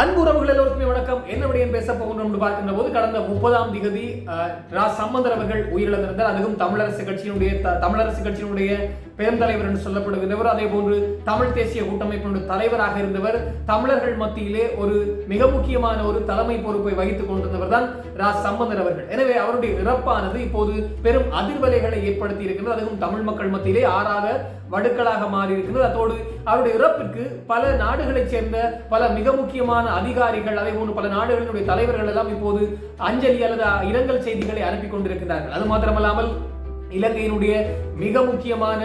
அன்புறவுகள் எல்லோருக்குமே வணக்கம். என்ன விடயம் பேச போகணும் என்று பார்க்கின்ற போது கடந்த முப்பதாம் திகதி ரா. சம்பந்தர் அவர்கள் உயிரிழந்திருந்தார். அதுவும் தமிழரசு கட்சியினுடைய தமிழரசு கட்சியினுடைய பெருந்தலைவர் என்று சொல்லப்படுகின்றவர் அதே போன்று தமிழ் தேசிய கூட்டமைப்பினுடைய தலைவராக இருந்தவர். தமிழர்கள் மத்தியிலே ஒரு மிக முக்கியமான ஒரு தலைமை பொறுப்பை வகித்துக் கொண்டிருந்தவர் தான் ரா. சம்பந்தர் அவர்கள். எனவே அவருடைய இறப்பானது இப்போது பெரும் அதிர்வலைகளை ஏற்படுத்தி இருக்கின்றது. அதுவும் தமிழ் மக்கள் மத்தியிலே ஆறாத வடுக்களாக மாறி அதோடு அவருடைய இறப்பிற்கு பல நாடுகளைச் சேர்ந்த பல மிக முக்கியமான அதிகாரிகள் அதே போன்று பல நாடுகளினுடைய தலைவர்கள் எல்லாம் இப்போது அஞ்சலி அல்லது இரங்கல் செய்திகளை அனுப்பி கொண்டிருக்கிறார்கள். அது மாத்திரமல்லாமல் இலங்கையினுடைய மிக முக்கியமான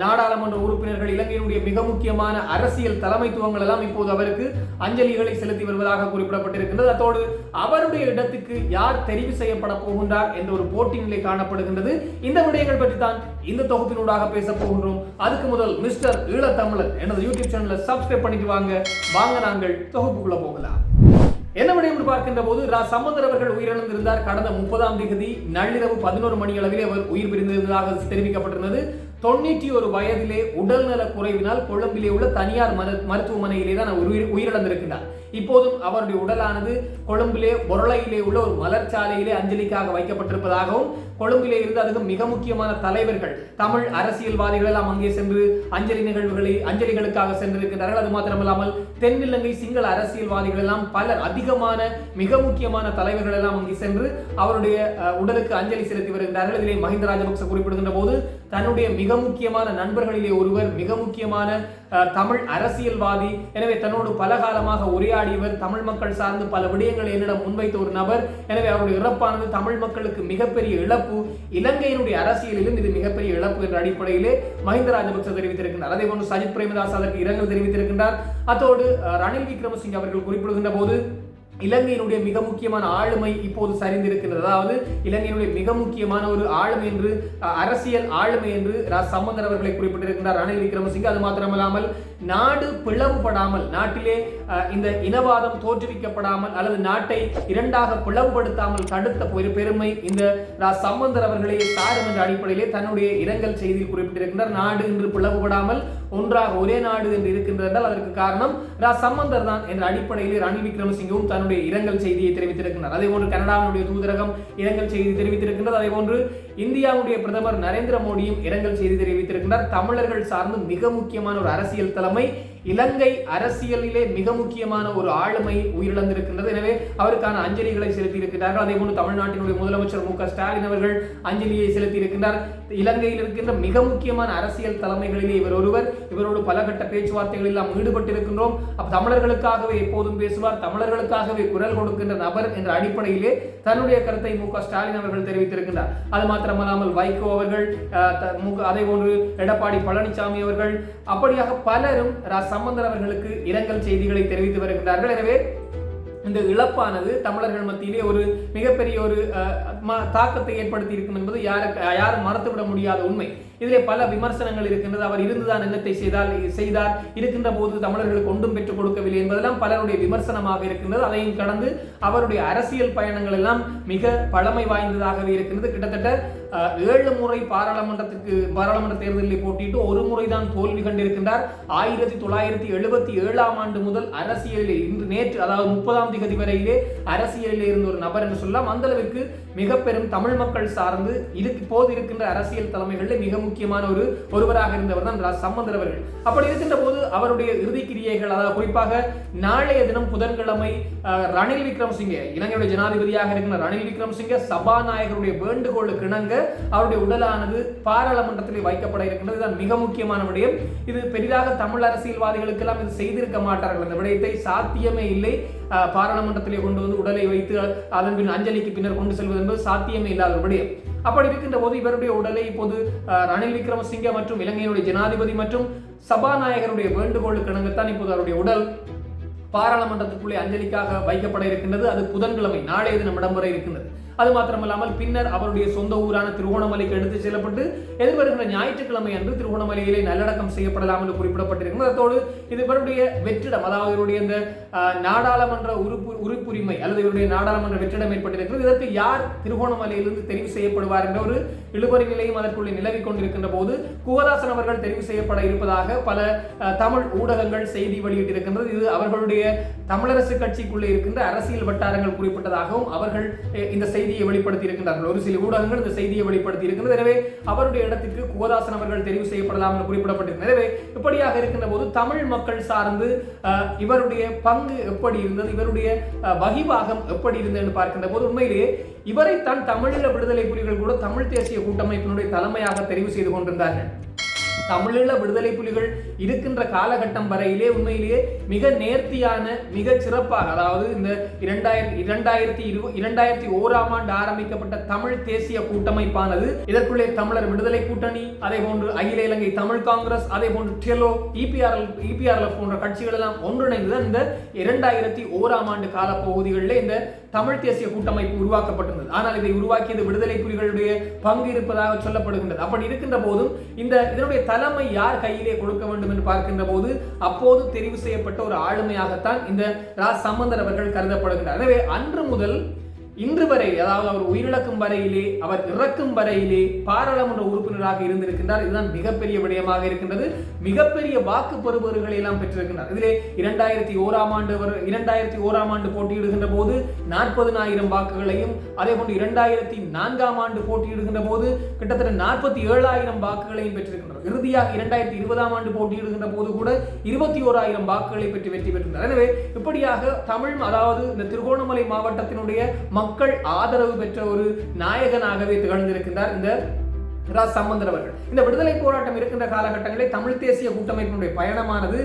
நாடாளுமன்ற உறுப்பினர்கள் இலங்கையினுடைய மிக முக்கியமான அரசியல் தலைமைத்துவங்கள் எல்லாம் இப்போது அவருக்கு அஞ்சலிகளை செலுத்தி வருவதாக குறிப்பிடப்பட்டிருக்கின்றது. அதோடு அவருடைய இடத்துக்கு யார் தெரிவு செய்யப்பட போகின்றார் என்ற ஒரு போட்டி நிலை காணப்படுகின்றது. இந்த விடயங்கள் பற்றி தான் இந்த தொகுப்பினூடாக பேச போகின்றோம். அதுக்கு முதல் மிஸ்டர் ஈழத்தமிழன் எனது யூடியூப் சேனலை சப்ஸ்கிரைப் பண்ணிட்டு வாங்க. வாங்க நாங்கள் தொகுப்புக்குள்ள போகலாம். என்ன விடயம் என்று பார்க்கின்ற போது ரா சம்பந்தர் அவர்கள் உயிரிழந்திருந்தார். கடந்த முப்பதாம் தேதி நள்ளிரவு பதினோரு மணி அளவிலே அவர் உயிர் பிரிந்திருந்ததாக தெரிவிக்கப்பட்டிருந்தது. தொண்ணூற்றி ஒரு வயதிலே உடல்நல குறைவினால் கொழும்பிலே உள்ள தனியார் மரு- மருத்துவமனையிலே தான் உயிர் உயிரிழந்திருக்கிறார் இப்போதும் அவருடைய உடலானது கொழும்பிலே பொருளையிலே உள்ள ஒரு மலர்ச்சாலையிலே அஞ்சலிக்காக வைக்கப்பட்டிருப்பதாகவும் கொழும்பிலே இருந்து அதுக்கு மிக முக்கியமான தலைவர்கள் தமிழ் அரசியல்வாதிகள் எல்லாம் அங்கே சென்று அஞ்சலி நிகழ்வுகளை அஞ்சலிகளுக்காக சென்றிருக்கிறார்கள் அது மாத்திரமல்லாமல் தென்னிலங்கை சிங்கள அரசியல்வாதிகள் எல்லாம் பலர் அதிகமான மிக முக்கியமான தலைவர்கள் எல்லாம் அங்கே சென்று அவருடைய உடலுக்கு அஞ்சலி செலுத்தி வருகின்றார்கள். இதிலே மஹிந்த ராஜபக்ச குறிப்பிடுகின்ற போது தன்னுடைய மிக முக்கியமான நண்பர்களிலே ஒருவர் மிக முக்கியமான தமிழ் அரசியல்வாதி. எனவே தன்னோடு பல காலமாக உரையாடியவர் தமிழ் மக்கள் சார்ந்து பல விடயங்களை என்னிடம் முன்வைத்த ஒரு நபர். எனவே அவருடைய இறப்பானது தமிழ் மக்களுக்கு மிகப்பெரிய இழப்பு. இலங்கையினுடைய அரசியலிலும் இது மிகப்பெரிய இழப்பு என்ற அடிப்படையிலே மஹிந்த ராஜபக்ச தெரிவித்திருக்கின்றார். அதே போன்று சஜித் பிரேமதாஸ் அதற்கு இரங்கல் தெரிவித்திருக்கின்றார். அத்தோடு ரணில் விக்ரமசிங்க அவர்கள் குறிப்பிடுகின்ற போது இலங்கையினுடைய மிக முக்கியமான ஆளுமை இப்போது சரிந்திருக்கின்றது. அதாவது இலங்கையினுடைய மிக முக்கியமான ஒரு ஆளுமை என்று அரசியல் ஆளுமை என்று ரா சம்பந்தர் அவர்களை குறிப்பிட்டிருக்கின்றார் ரணில் விக்ரமசிங்க. அது மாத்திரமல்லாமல் நாடு பிளவுபடாமல் நாட்டிலே இந்த இனவாதம் தோற்றுவிக்கப்படாமல் அல்லது நாட்டை இரண்டாக பிளவுபடுத்தாமல் தடுத்த ஒரு பெருமை இந்த ரா சம்பந்தர் அவர்களே சாரும் என்ற அடிப்படையிலே தன்னுடைய இரங்கல் செய்தியில் குறிப்பிட்டிருக்கின்றார். நாடு என்று பிளவுபடாமல் ஒன்றாக ஒரே நாடு என்று இருக்கின்றது அதற்கு காரணம் ரா சம்பந்தர் தான் என்ற அடிப்படையிலே ரணில் விக்ரமசிங்கவும் தன்னுடைய இரங்கல் செய்தியை தெரிவித்திருக்கிறார் அதே போன்று கனடாவினுடைய தூதரகம் இரங்கல் செய்தி தெரிவித்திருக்கின்றது. அதே போன்று இந்தியாவுடைய பிரதமர் நரேந்திர மோடியும் இரங்கல் செய்தி தெரிவித்திருக்கின்றார். தமிழர்கள் சார்ந்து மிக முக்கியமான ஒரு அரசியல் தலைமை இலங்கை அரசியலிலே மிக முக்கியமான ஒரு ஆளுமை உயிரிழந்திருக்கின்றது. எனவே அவருக்கான அஞ்சலிகளை செலுத்தி இருக்கிறார்கள் அதே போன்று தமிழ்நாட்டினுடைய முதலமைச்சர் மு க ஸ்டாலின் அவர்கள் அஞ்சலியை செலுத்தி இருக்கின்றார் இலங்கையில் இருக்கின்ற மிக முக்கியமான அரசியல் தலைமைகளிலே இவர் ஒருவர். இவரோடு பல கட்ட பேச்சுவார்த்தைகளில் நாம் ஈடுபட்டிருக்கின்றோம். தமிழர்களுக்காகவே எப்போதும் பேசுவார். தமிழர்களுக்காகவே குரல் கொடுக்கின்ற நபர் என்ற அடிப்படையிலே தன்னுடைய கருத்தை மு க ஸ்டாலின் அவர்கள் தெரிவித்திருக்கின்றார். அது மாத்திரமல்லாமல் வைகோ அவர்கள் அஹ், அதே போன்று எடப்பாடி பழனிசாமி அவர்கள் அப்படியாக பலரும் ரச சம்பந்தர் அவர்களுக்கு இரங்கல் செய்திகளை தெரிவித்து வருகின்றார்கள். எனவே இந்த இழப்பானது தமிழர்கள் மத்தியிலே ஒரு மிகப்பெரிய ஒரு ம- தாக்கத்தை ஏற்படுத்தி இருக்கும் என்பது யாருக்கு யாரும் மறந்துவிட முடியாத உண்மை. இதிலே பல விமர்சனங்கள் இருக்கின்றது. அவர் இருந்துதான் என்னத்தை செய்தால் செய்தார். இருக்கின்ற போது தமிழர்களுக்கு ஒன்றும் பெற்றுக் கொடுக்கவில்லை என்பதெல்லாம் பலருடைய விமர்சனமாக இருக்கின்றது. அதையும் கடந்து அவருடைய அரசியல் பயணங்கள் எல்லாம் மிக பழமை வாய்ந்ததாகவே இருக்கின்றது. கிட்டத்தட்ட ஏழு முறை பாராளுமன்றத்துக்கு பாராளுமன்ற தேர்தலில் போட்டியிட்டு ஒரு முறை தான் தோல்வி கண்டிருக்கின்றார். ஆயிரத்தி தொள்ளாயிரத்தி எழுபத்தி ஏழாம் ஆண்டு முதல் அரசியலில் இன்று நேற்று அதாவது முப்பதாம் திகதி வரையிலே அரசியலில் இருந்த ஒரு நபர் என்று சொல்லலாம். அந்த அளவுக்கு மிக பெரும் தமிழ் மக்கள் சார்ந்து இதுக்கு போது இருக்கின்ற அரசியல் தலைமைகளில் மிக முக்கியமான ஒரு ஒருவராக இருந்தவர் தான் சம்பந்தர் அவர்கள். அப்படி இருக்கின்ற போது அவருடைய இறுதி கிரியைகள் அதாவது குறிப்பாக நாளைய தினம் புதன்கிழமை ரணில் விக்ரமசிங்கே இலங்கையுடைய ஜனாதிபதியாக இருக்கின்ற ரணில் விக்ரமசிங்கே சபாநாயகருடைய வேண்டுகோளுக்கு இணங்க அவருடைய உடலானது பாராளுமன்றத்தில் வைக்கப்பட இருக்கின்றது. இதுதான் மிக முக்கியமான விடயம். இது பெரிதாக தமிழ் அரசியல்வாதிகளுக்கெல்லாம் இது செய்திருக்க மாட்டார்கள். அந்த விடயத்தை சாத்தியமே இல்லை. பாராளுமன்றத்திலே கொண்டு வந்து உடலை வைத்து அதன் பின் அஞ்சலிக்கு பின்னர் கொண்டு செல்வது என்பது சாத்தியமே இல்லாத விடயம். அப்படி இருக்கின்ற போது இவருடைய உடலை இப்போது ரணில் விக்ரமசிங்க மற்றும் இலங்கையினுடைய ஜனாதிபதி மற்றும் சபாநாயகருடைய வேண்டுகோளுக்கு இணங்கத்தான் இப்போது அவருடைய உடல் பாராளுமன்றத்துக்குள்ளே அஞ்சலிக்காக வைக்கப்பட இருக்கின்றது. அது புதன்கிழமை நாளைய தினம் இடம்பெற இருக்கின்றது. அது மாத்திரமல்லாமல் பின்னர் அவருடைய சொந்த ஊரான திருவோணமலைக்கு எடுத்து செல்லப்பட்டு எதிர்வருகின்ற ஞாயிற்றுக்கிழமை அன்று திருவோணமலையிலே நல்லடக்கம் செய்யப்படலாம் என்று குறிப்பிடப்பட்டிருக்கிறது. அதோடு இது இவருடைய வெற்றிடம் அதாவது இவருடைய இந்த நாடாளுமன்ற உறுப்பு உறுப்புரிமை அல்லது இவருடைய நாடாளுமன்ற வெற்றிடம் ஏற்பட்டிருக்கிறது. இதற்கு யார் திருகோணமலையிலிருந்து தெரிவு செய்யப்படுவார் என்ற ஒரு இழுபறி நிலையும் அதற்குள்ளே நிலவிக் கொண்டிருக்கின்ற போது குகதாசன் அவர்கள் தெரிவு செய்யப்பட இருப்பதாக பல தமிழ் ஊடகங்கள் செய்தி வெளியிட்டிருக்கின்றது. இது அவர்களுடைய தமிழரசு கட்சிக்குள்ளே இருக்கின்ற அரசியல் வட்டாரங்கள் குறிப்பிட்டதாகவும் அவர்கள் இந்த செய்தி செய்தியை வெளிப்படுத்தி இருக்கின்றார்கள். ஒரு சில ஊடகங்கள் இந்த செய்தியை வெளிப்படுத்தி இருக்கின்றது. எனவே அவருடைய இடத்திற்கு குகதாசன் அவர்கள் தெரிவு செய்யப்படலாம் என்று குறிப்பிடப்பட்டிருக்கிறது. எனவே இப்படியாக இருக்கின்ற போது தமிழ் மக்கள் சார்ந்து அஹ், இவருடைய பங்கு எப்படி இருந்தது? இவருடைய அஹ், எப்படி இருந்தது என்று பார்க்கின்ற போது உண்மையிலேயே இவரைத்தான் தமிழீழ விடுதலை புலிகள் கூட தமிழ் தேசிய கூட்டமைப்பினுடைய தலைமையாக தெரிவு செய்து கொண்டிருந்தார்கள். தமிழீழ விடுதலை புலிகள் இருக்கின்ற காலகட்டம் வரையிலே உண்மையிலேயே மிக நேர்த்தியான மிக சிறப்பாக அதாவது இந்த இரண்டாயிரத்தி இரண்டாயிரத்தி இரு இரண்டாயிரத்தி ஓராம் ஆண்டு ஆரம்பிக்கப்பட்ட தமிழ் தேசிய கூட்டமைப்பானது இதற்குள்ளே தமிழர் விடுதலை கூட்டணி அதே போன்று அகில இலங்கை தமிழ் காங்கிரஸ் அதே போன்று டெலோ இபிஆர்எல் இபிஆர்எல் போன்ற கட்சிகள் எல்லாம் ஒன்றிணைந்து இந்த இரண்டாயிரத்தி ஓராம் ஆண்டு கால பகுதிகளில் இந்த தமிழ் தேசிய கூட்டமைப்பு உருவாக்கப்பட்டிருந்தது. ஆனால் இதை உருவாக்கியது விடுதலை புலிகளுடைய பங்கு இருப்பதாக சொல்லப்படுகின்றது. அப்படி இருக்கின்ற போதும் இந்த இதனுடைய தலைமை யார் கையிலே கொடுக்க வேண்டும் என்று பார்க்கின்ற போது அப்போது தெரிவு செய்யப்பட்ட ஒரு ஆளுமையாகத்தான் இந்த ரா சம்பந்தர் அவர்கள் கருதப்படுகின்றார். எனவே அன்று முதல் இன்று வரை அதாவது அவர் உயிரிழக்கும் வரையிலே அவர் இறக்கும் வரையிலே பாராளுமன்ற உறுப்பினராக இருந்திருக்கின்றார். இதுதான் மிகப்பெரிய விடயமாக இருக்கின்றது. மிகப்பெரிய வாக்கு பெறுபவர்களை எல்லாம் பெற்றிருக்கின்றார். இதிலே இரண்டாயிரத்தி ஓராம் ஆண்டு இரண்டாயிரத்தி ஓராம் ஆண்டு போட்டியிடுகின்ற போது நாற்பதினாயிரம் வாக்குகளையும் அதே போன்று இரண்டாயிரத்தி நான்காம் ஆண்டு போட்டியிடுகின்ற போது கிட்டத்தட்ட நாற்பத்தி ஏழாயிரம் வாக்குகளையும் பெற்றிருக்கின்றார். இறுதியாக இரண்டாயிரத்தி இருபதாம் ஆண்டு போட்டியிடுகின்ற போது கூட இருபத்தி ஓராயிரம் வாக்குகளை பெற்று வெற்றி பெற்றிருந்தார். எனவே இப்படியாக தமிழ் அதாவது இந்த திருகோணமலை மாவட்டத்தினுடைய மக்கள் ஆதரவு பெற்ற ஒரு நாயகனாகவே திகழ்ந்திருக்கின்றார் இந்த ரா சம்பந்தர் அவர்கள். இந்த விடுதலை போராட்டம் இருக்கின்ற காலகட்டங்களில் தமிழ் தேசிய கூட்டமைப்பினுடைய பயணமானது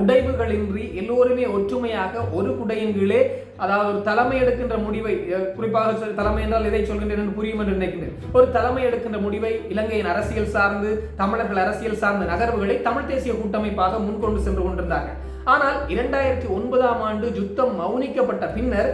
உடைவுகளின்றி எல்லோருமே ஒற்றுமையாக ஒரு குடையின் கீழே அதாவது ஒரு தலைமை எடுக்கின்ற முடிவை குறிப்பாக தலைமை என்றால் எதை சொல்கின்றேன் என்று புரியும் என்று நினைக்கின்றேன். ஒரு தலைமை எடுக்கின்ற முடிவை இலங்கையின் அரசியல் சார்ந்து தமிழர்கள் அரசியல் சார்ந்த நகர்வுகளை தமிழ் தேசிய கூட்டமைப்பாக முன்கொண்டு சென்று கொண்டிருந்தார்கள். ஆனால் இரண்டாயிரத்தி ஒன்பதாம் ஆண்டு யுத்தம் மௌனிக்கப்பட்ட பின்னர்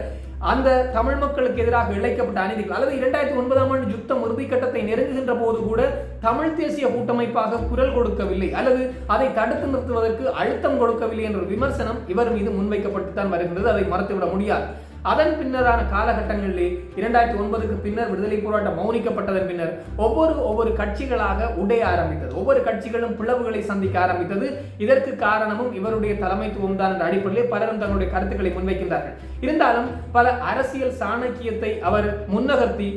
அந்த தமிழ் மக்களுக்கு எதிராக இழைக்கப்பட்ட அநீதிகள் அல்லது இரண்டாயிரத்தி ஒன்பதாம் ஆண்டு யுத்தம் இறுதி கட்டத்தை நெருங்குகின்ற போது கூட தமிழ் தேசிய கூட்டமைப்பாக குரல் கொடுக்கவில்லை அல்லது அதை தடுத்து நிறுத்துவதற்கு அழுத்தம் கொடுக்கவில்லை என்ற விமர்சனம் இவர் மீது முன்வைக்கப்பட்டு தான் வருகின்றது. அதை மறுத்துவிட முடியாது. அதன் பின்னரான காலகட்டங்களிலே இரண்டாயிரத்தி ஒன்பதுக்கு பின்னர் விடுதலை போராட்டம் மௌனிக்கப்பட்டதன் பின்னர் ஒவ்வொரு ஒவ்வொரு கட்சிகளாக உடைய ஆரம்பித்தது. ஒவ்வொரு கட்சிகளும் பிளவுகளை சந்திக்க ஆரம்பித்தது. இதற்கு காரணமும் இவருடைய தலைமைத்துவம் தான் என்ற அடிப்படையில் பலரும் தங்களுடைய கருத்துக்களை முன்வைக்கின்றார்கள். இருந்தாலும் பல அரசியல் சாணக்கியத்தை அவர் முன்னகர்த்தி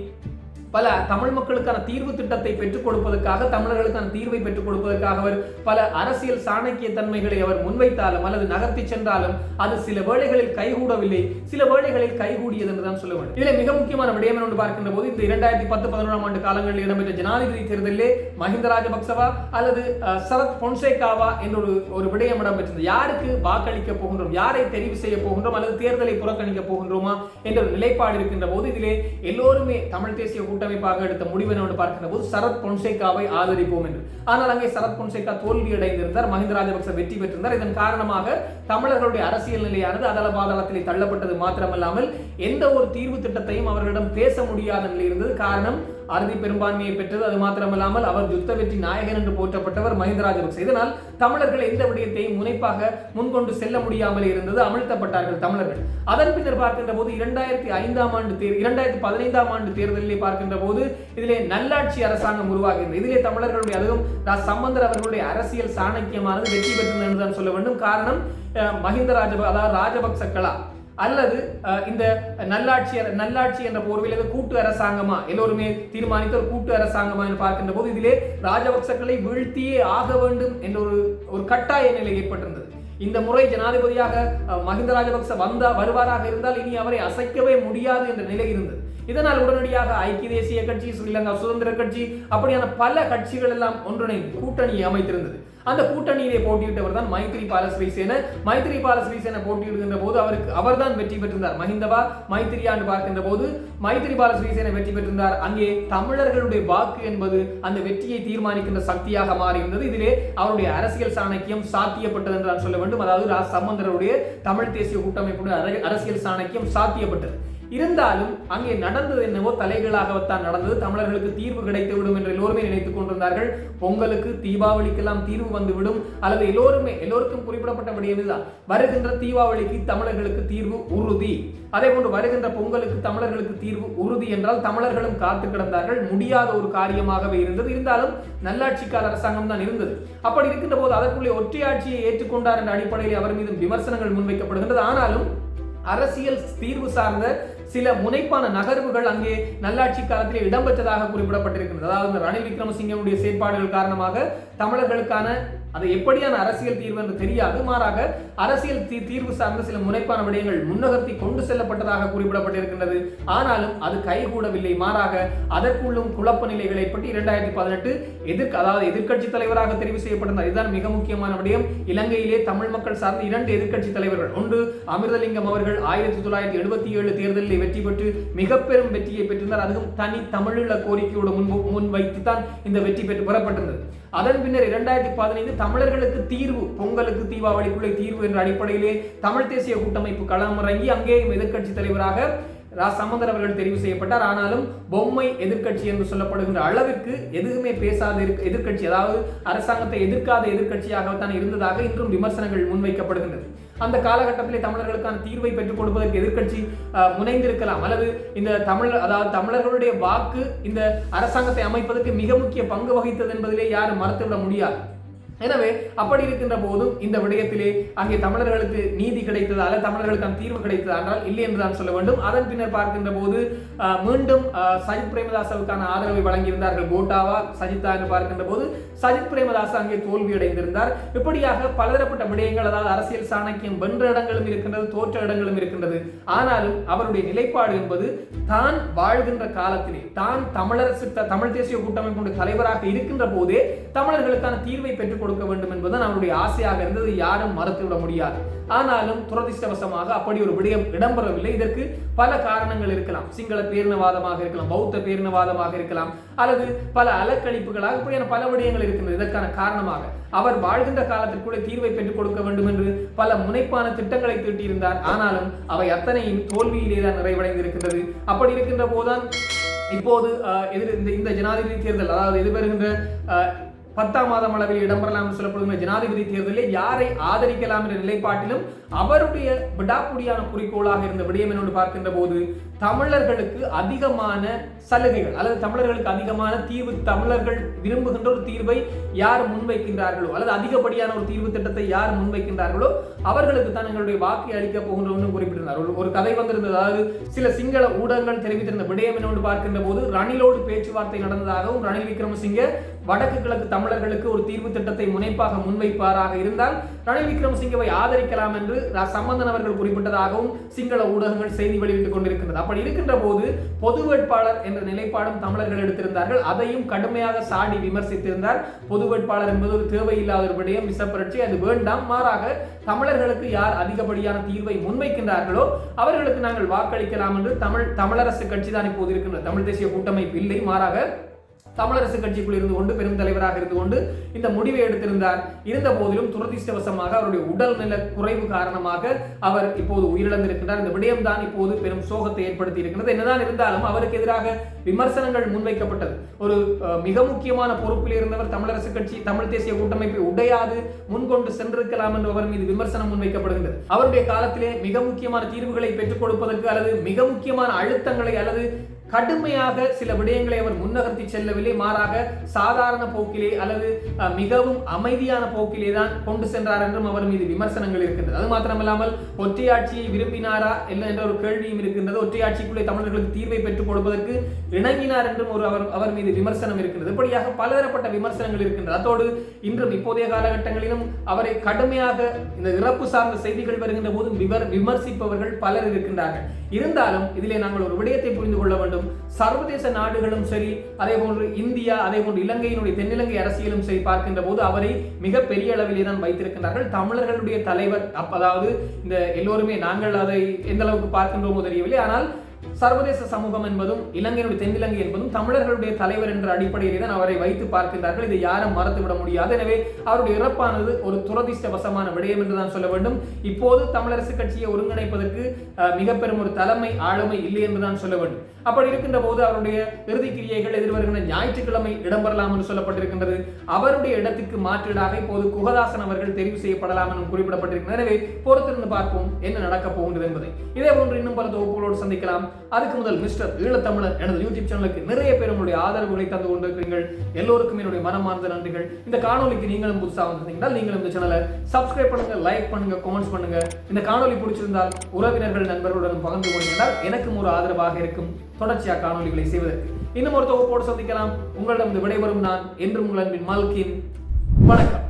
பல தமிழ் மக்களுக்கான தீர்வு திட்டத்தை பெற்றுக் கொடுப்பதற்காக தமிழர்களுக்கான தீர்வை பெற்றுக் கொடுப்பதற்காக அவர் பல அரசியல் சாணக்கிய தன்மைகளை அவர் முன்வைத்தாலும் அல்லது நகர்த்தி சென்றாலும் அது சில வேளைகளில் கைகூடவில்லை. சில வேளைகளில் கைகூடியது என்று தான் சொல்ல வேண்டும். இதில் மிக முக்கியமான விடயம் என்று பார்க்கின்ற போது இந்த இரண்டாயிரத்தி பத்து பதினொன்றாம் ஆண்டு காலங்களில் இடம்பெற்ற ஜனாதிபதி தேர்தலிலே மஹிந்த ராஜபக்சவா அல்லது சரத் பொன்சேகாவா என்ற ஒரு ஒரு விடயம் இடம்பெற்றது. யாருக்கு வாக்களிக்க போகின்றோம்? யாரை தெரிவு செய்ய போகின்றோம்? அல்லது தேர்தலை புறக்கணிக்க போகின்றோமா? என்ற ஒரு நிலைப்பாடு இருக்கின்ற போது இதிலே எல்லோருமே தமிழ் தேசிய கூட்டம் கூட்டமைப்பாக எடுத்த முடிவை என்னவென்று பார்க்கிற போது சரத் பொன்சேகாவை ஆதரிப்போம் என்று. ஆனால் அங்கே சரத் பொன்சேகா தோல்வி அடைந்திருந்தார் மஹிந்த ராஜபக்ச வெற்றி பெற்றிருந்தார். இதன் காரணமாக தமிழர்களுடைய அரசியல் நிலையானது அதல பாதாளத்திலே தள்ளப்பட்டது மாத்திரமல்லாமல் எந்த ஒரு தீர்வு திட்டத்தையும் அவர்களிடம் பேச முடியாத நிலை இருந்தது. காரணம் அறுதி பெரும்பான்மையை பெற்றது அது மாத்திரமல்லாமல் அவர் யுத்த வெற்றி நாயகன் என்று போற்றப்பட்டவர் மஹிந்த ராஜபக்சே. இதனால் தமிழர்கள் எந்த விடயத்தையும் முனைப்பாக முன்கொண்டு செல்ல முடியாமல் இருந்தது அமிழ்த்தப்பட்டார்கள் தமிழர்கள். அதன் பின்னர் பார்க்கின்ற போது இரண்டாயிரத்தி ஐந்தாம் ஆண்டு தேர் இரண்டாயிரத்தி பதினைந்தாம் ஆண்டு தேர்தலிலே பார்க்கின்ற போது இதிலே நல்லாட்சி அரசாங்கம் உருவாகின்றது இதிலே தமிழர்களுடைய அதுவும் சம்பந்தர் அவர்களுடைய அரசியல் சாணக்கியமானது வெற்றி பெற்றது என்று தான் சொல்ல வேண்டும். காரணம் மஹிந்த ராஜப அதாவது ராஜபக்சக்களா அல்லது அஹ், இந்த நல்லாட்சி நல்லாட்சி என்ற போர்வையில் கூட்டு அரசாங்கமா? எல்லோருமே தீர்மானித்த ஒரு கூட்டு அரசாங்கமா என்று பார்க்கின்ற போது இதிலே ராஜபக்சக்களை வீழ்த்தியே ஆக வேண்டும் என்ற ஒரு ஒரு கட்டாய நிலை ஏற்பட்டிருந்தது. இந்த முறை ஜனாதிபதியாக மஹிந்த ராஜபக்ச வந்தா வருவாராக இருந்தால் இனி அவரை அசைக்கவே முடியாது என்ற நிலை இருந்தது. இதனால் உடனடியாக ஐக்கிய தேசிய கட்சி ஸ்ரீலங்கா சுதந்திர கட்சி அப்படியான பல கட்சிகள் எல்லாம் ஒன்றிணைந்து கூட்டணியை அமைத்திருந்தது. அந்த கூட்டணியிலே போட்டியிட்டவர் தான் மைத்ரி பால ஸ்ரீசேன மைத்ரி பால ஸ்ரீசேன போட்டியிடுகின்ற போது அவருக்கு அவர்தான் வெற்றி பெற்றிருந்தார். மஹிந்தவா மைத்திரியாண்டு பார்க்கின்ற போது மைத்ரி பால ஸ்ரீசேன வெற்றி பெற்றிருந்தார். அங்கே தமிழர்களுடைய வாக்கு என்பது அந்த வெற்றியை தீர்மானிக்கின்ற சக்தியாக மாறியிருந்தது. இதிலே அவருடைய அரசியல் சாணக்கியம் சாத்தியப்பட்டது என்று நான் சொல்ல வேண்டும். அதாவது ரா சம்பந்தருடைய தமிழ் தேசிய கூட்டமைப்புடைய அர- அரசியல் சாணக்கியம் சாத்தியப்பட்டது. இருந்தாலும் அங்கே நடந்தது என்னவோ தலைகளாகத்தான் நடந்தது. தமிழர்களுக்கு தீர்வு கிடைத்து விடும் என்று எல்லோருமே நினைத்துக் கொண்டிருந்தார்கள். பொங்கலுக்கு தீபாவளிக்கெல்லாம் தீர்வு வந்துவிடும். அல்லது எல்லோருமே எல்லோருக்கும் குறிப்பிடப்பட்ட விடயம் வருகின்ற தீபாவளிக்கு தமிழர்களுக்கு தீர்வு உறுதி. அதே போன்று வருகின்ற பொங்கலுக்கு தமிழர்களுக்கு தீர்வு உறுதி என்றால் தமிழர்களும் காத்து கிடந்தார்கள். முடியாத ஒரு காரியமாகவே இருந்தது. இருந்தாலும் நல்லாட்சிக்கால அரசாங்கம் தான் இருந்தது. அப்படி இருக்கின்ற போது அதற்குள்ளே ஒற்றையாட்சியை ஏற்றுக்கொண்டார் என்ற அடிப்படையில் அவர் மீது விமர்சனங்கள் முன்வைக்கப்படுகின்றது. ஆனாலும் அரசியல் தீர்வு சார்ந்த சில முனைப்பான நகர்வுகள் அங்கே நல்லாட்சி காலத்திலே இடம்பெற்றதாக குறிப்பிடப்பட்டிருக்கிறது அதாவது ரணில் விக்ரமசிங்கனுடைய செயற்பாடுகள் காரணமாக தமிழர்களுக்கான அது எப்படியான அரசியல் தீர்வு என்று தெரியாது. மாறாக அரசியல் தீ தீர்வு சார்ந்த சில முனைப்பான விடயங்கள் முன்னகர்த்தி கொண்டு செல்லப்பட்டதாக குறிப்பிடப்பட்டிருக்கின்றது. ஆனாலும் அது கைகூடவில்லை. மாறாக அதற்குள்ளும் குழப்ப நிலைகளை பற்றி இரண்டாயிரத்தி பதினெட்டு எதிர்க்க அதாவது எதிர்க்கட்சி தலைவராக தெரிவு செய்யப்பட்டிருந்தார் இதுதான் மிக முக்கியமான விடயம். இலங்கையிலே தமிழ் மக்கள் சார்ந்த இரண்டு எதிர்க்கட்சி தலைவர்கள் ஒன்று அமிர்தலிங்கம் அவர்கள் ஆயிரத்தி தொள்ளாயிரத்தி எழுபத்தி ஏழு தேர்தலில் வெற்றி பெற்று மிக பெரும் வெற்றியை பெற்றிருந்தார். அதுவும் தனி தமிழீழ கோரிக்கையோடு முன் முன்வைத்து வைத்துத்தான் இந்த வெற்றி பெற்று பெறப்பட்டிருந்தது. அதன் பின்னர் இரண்டாயிரத்தி பதினைந்து தமிழர்களுக்கு தீர்வு பொங்கலுக்கு தீபாவளிக்குள்ளே தீர்வு என்ற அடிப்படையிலே தமிழ் தேசிய கூட்டமைப்பு களமிறங்கி அங்கேயும் எதிர்க்கட்சி தலைவராக ரா சம்பந்தர் அவர்கள் தெரிவு செய்யப்பட்டார். ஆனாலும் பொம்மை எதிர்க்கட்சி என்று சொல்லப்படுகின்ற அளவிற்கு எதுவுமே பேசாத எதிர்க்கட்சி அதாவது அரசாங்கத்தை எதிர்க்காத எதிர்க்கட்சியாகத்தான் இருந்ததாக இன்றும் விமர்சனங்கள் முன்வைக்கப்படுகின்றது. அந்த காலகட்டத்திலே தமிழர்களுக்கான தீர்வை பெற்றுக் கொடுப்பதற்கு எதிர்க்கட்சி முனைந்திருக்கலாம். அல்லது இந்த தமிழ் அதாவது தமிழர்களுடைய வாக்கு இந்த அரசாங்கத்தை அமைப்பதற்கு மிக முக்கிய பங்கு வகித்தது என்பதிலே யாரும் மறுத்துவிட முடியாது. எனவே அப்படி இருக்கின்ற போதும் இந்த விடயத்திலே அங்கே தமிழர்களுக்கு நீதி கிடைத்ததால தமிழர்களுக்கான தீர்வு கிடைத்ததானால் இல்லை என்று தான் சொல்ல வேண்டும். அதன் பின்னர் பார்க்கின்ற போது மீண்டும் சஜித் பிரேமதாசவுக்கான ஆதரவை வழங்கியிருந்தார்கள் கோட்டாவா சஜித்தா என்று பார்க்கின்ற போது சஜித் பிரேமதாஸ் அங்கே தோல்வி அடைந்திருந்தார் இப்படியாக பலதரப்பட்ட விடயங்கள் அதாவது அரசியல் சாணக்கியம் வென்ற இடங்களும் இருக்கின்றது தோற்ற இடங்களும் இருக்கின்றது. ஆனாலும் அவருடைய நிலைப்பாடு என்பது தான் வாழ்கின்ற காலத்திலே தான் தமிழரசு தமிழ் தேசிய கூட்டமைப்பு தலைவராக இருக்கின்ற போதே தமிழர்களுக்கான தீர்வை பெற்றுக் கொடுக்க வேண்டும் என்பதுதான் அவருடைய ஆசையாக இருந்தது. யாரும் மறுத்துவிட முடியாது. ஆனாலும் துரதிருஷ்டவசமாக அப்படி ஒரு விடயம் இடம்பெறவில்லை. இதற்கு பல காரணங்கள் இருக்கலாம். சிங்கள பேரினவாதமாக இருக்கலாம் பௌத்த பேரினவாதமாக இருக்கலாம் அல்லது பல அலக்கழிப்புகளாக இப்படியான பல விடயங்கள் இருக்கின்றது இதற்கான காரணமாக அவர் வாழ்கின்ற காலத்திற்குள்ளே தீர்வை பெற்றுக் கொடுக்க வேண்டும் என்று பல முனைப்பான திட்டங்களை தீட்டியிருந்தார். ஆனாலும் அவை அத்தனையும் தோல்வியிலே தான் நிறைவடைந்திருக்கின்றது. அப்படி இருக்கின்ற போதுதான் இப்போது எதிர் இந்த ஜனாதிபதி தேர்தல் அதாவது எதிர்வருகின்ற பத்தாம் மாதம் அளவில் இடம்பெறலாம் சொல்லப்படுகிற ஜனாதிபதி தேர்தலில் யாரை ஆதரிக்கலாம் என்ற நிலைப்பாட்டிலும் அவருடைய விடாப்புடியான குறிக்கோளாக இருந்த விடயம் என்னோடு பார்க்கின்ற போது தமிழர்களுக்கு அதிகமான சலுகைகள் அல்லது தமிழர்களுக்கு அதிகமான தீர்வு தமிழர்கள் விரும்புகின்ற ஒரு தீர்வை யார் முன்வைக்கின்றார்களோ அல்லது அதிகப்படியான ஒரு தீர்வு திட்டத்தை யார் முன்வைக்கின்றார்களோ அவர்களுக்கு தான் எங்களுடைய வாக்கை அளிக்க போகின்றோம் குறிப்பிட்டிருந்தார். ஒரு கதை வந்திருந்தது. அதாவது சில சிங்கள ஊடகங்கள் தெரிவித்திருந்த விடயம் என்னோடு பார்க்கின்ற போது ரணிலோடு பேச்சுவார்த்தை நடந்ததாகவும் ரணில் விக்ரமசிங்க வடக்கு கிழக்கு தமிழர்களுக்கு ஒரு தீர்வு திட்டத்தை முனைப்பாக முன்வைப்பாராக இருந்தால் ரணில் விக்ரமசிங்கவை ஆதரிக்கலாம் என்று என்று சம்பந்தன் அவர்கள் குறிப்பிட்டதாகவும் சிங்கள ஊடகங்கள் செய்தி வெளியிட்டுக் கொண்டிருக்கிறது அப்படி இருக்கின்ற போது பொது வேட்பாளர் என்ற நிலைப்பாடும் தமிழர்கள் எடுத்திருந்தார்கள். அதையும் கடுமையாக சாடி விமர்சித்திருந்தார். பொது வேட்பாளர் என்பது ஒரு தேவையில்லாத ஒரு விடயம் விசப்பரட்சி. அது வேண்டாம். மாறாக தமிழர்களுக்கு யார் அதிகப்படியான தீர்வை முன்வைக்கின்றார்களோ அவர்களுக்கு நாங்கள் வாக்களிக்கலாம் என்று தமிழ் தமிழரசு கட்சி தான் இப்போது இருக்கின்ற தமிழ் தேசிய கூட்டமைப்பு இல்லை. மாறாக தமிழரசு கட்சிக்குள் இருந்து கொண்டு பெரும் தலைவராக இருந்து கொண்டு இந்த முடிவை எடுத்திருந்தார். இருந்த போதிலும் துரதிருஷ்டவசமாக அவருடைய உடல் நில குறைவு காரணமாக அவர் இப்போது உயிரிழந்திருக்கிறார் இந்த விடயம் தான் இப்போது பெரும் சோகத்தை ஏற்படுத்தி இருக்கிறது என்னதான் இருந்தாலும் அவருக்கு எதிராக விமர்சனங்கள் முன்வைக்கப்பட்டது. ஒரு மிக முக்கியமான பொறுப்பில் இருந்தவர் தமிழரசு கட்சி தமிழ் தேசிய கூட்டமைப்பை உடையாது முன்கொண்டு சென்றிருக்கலாம் என்று அவர் மீது விமர்சனம் முன்வைக்கப்படுகின்றது. அவருடைய காலத்திலே மிக முக்கியமான தீர்வுகளை பெற்றுக் கொடுப்பதற்கு அல்லது மிக முக்கியமான அழுத்தங்களை அல்லது கடுமையாக சில விடயங்களை அவர் முன்னகர்த்தி செல்லவில்லை. மாறாக சாதாரண போக்கிலே அல்லது மிகவும் அமைதியான போக்கிலே தான் கொண்டு சென்றார் என்றும் அவர் மீது விமர்சனங்கள் இருக்கின்றது. அது மாத்திரமில்லாமல் ஒற்றையாட்சியை விரும்பினாரா இல்லை என்ற ஒரு கேள்வியும் இருக்கின்றது. ஒற்றையாட்சிக்குள்ளே தமிழர்களுக்கு தீர்வை பெற்றுக் கொடுப்பதற்கு இணங்கினார் என்றும் ஒரு அவர் அவர் மீது விமர்சனம் இருக்கின்றது. இப்படியாக பலதரப்பட்ட விமர்சனங்கள் இருக்கின்றது. அதோடு இன்றும் இப்போதைய காலகட்டங்களிலும் அவரை கடுமையாக இந்த இறப்பு சார்ந்த செய்திகள் வருகின்ற போதும் விமர்சிப்பவர்கள் பலர் இருக்கின்றார்கள். இருந்தாலும் இதிலே நாங்கள் ஒரு விடயத்தை புரிந்து கொள்ள வேண்டும். சர்வதேச நாடுகளும் சரி அதே போன்று இந்தியா அதே போன்று இலங்கையினுடைய தென்னிலங்கை அரசியலும் சரி பார்க்கின்ற போது அவரை மிக பெரிய அளவிலே தான் வைத்திருக்கின்றார்கள். தமிழர்களுடைய தலைவர் அதாவது இந்த எல்லோருமே நாங்கள் அதை எந்த அளவுக்கு பார்க்கின்றோமோ தெரியவில்லை. ஆனால் சர்வதேச சமூகம் என்பதும் இலங்கையினுடைய தென்னிலங்கை என்பதும் தமிழர்களுடைய தலைவர் என்ற அடிப்படையிலே தான் அவரை வைத்து பார்க்கின்றார்கள். இதை யாரும் மறந்துவிட முடியாது. எனவே அவருடைய இறப்பானது ஒரு துரதிர்ஷ்டவசமான விடயம் என்று தான் சொல்ல வேண்டும். இப்போது தமிழரசு கட்சியை ஒருங்கிணைப்பதற்கு மிக பெரும் ஒரு தலைமை ஆளுமை இல்லை என்று தான் சொல்ல வேண்டும். அப்படி இருக்கின்ற போது அவருடைய இறுதி கிரியைகள் எதிர்வருகின்ற ஞாயிற்றுக்கிழமை இடம்பெறலாம் என்று சொல்லப்பட்டிருக்கின்றது. அவருடைய இடத்துக்கு மாற்றீடாக இப்போது குகதாசன் அவர்கள் தெரிவு செய்யப்படலாம் என்று குறிப்பிடப்பட்டிருக்கிறது எனவே பொறுத்திருந்து பார்ப்போம் என்ன நடக்கப் போகின்றது என்பதை. இதே போன்று இன்னும் பல தொகுப்புகளோடு சந்திக்கலாம். அதுக்கு முதல் மிஸ்டர் ஈழத்தமிழர் எனது யூடியூப் சேனலுக்கு நிறைய பேர் உங்களுடைய ஆதரவுகளை தந்து கொண்டிருக்கிறீர்கள். எல்லோருக்கும் என்னுடைய மனமார்ந்த நன்றிகள். இந்த காணொலிக்கு நீங்களும் புதுசாக வந்திருந்தீங்கன்னா நீங்களும் இந்த சேனலை சப்ஸ்கிரைப் பண்ணுங்க லைக் பண்ணுங்க கமெண்ட்ஸ் பண்ணுங்க. இந்த காணொலி பிடிச்சிருந்தால் உறவினர்கள் நண்பர்களுடன் பகிர்ந்து கொண்டிருந்தால் எனக்கும் ஒரு ஆதரவாக இருக்கும் தொடர்ச்சியாக காணொலிகளை செய்வதற்கு. இன்னும் ஒரு தொகுப்போடு சந்திக்கலாம். உங்களிடம் விடைபெறும் நான் என்றும் உங்கள் அன்பின் மால்கின். வணக்கம்.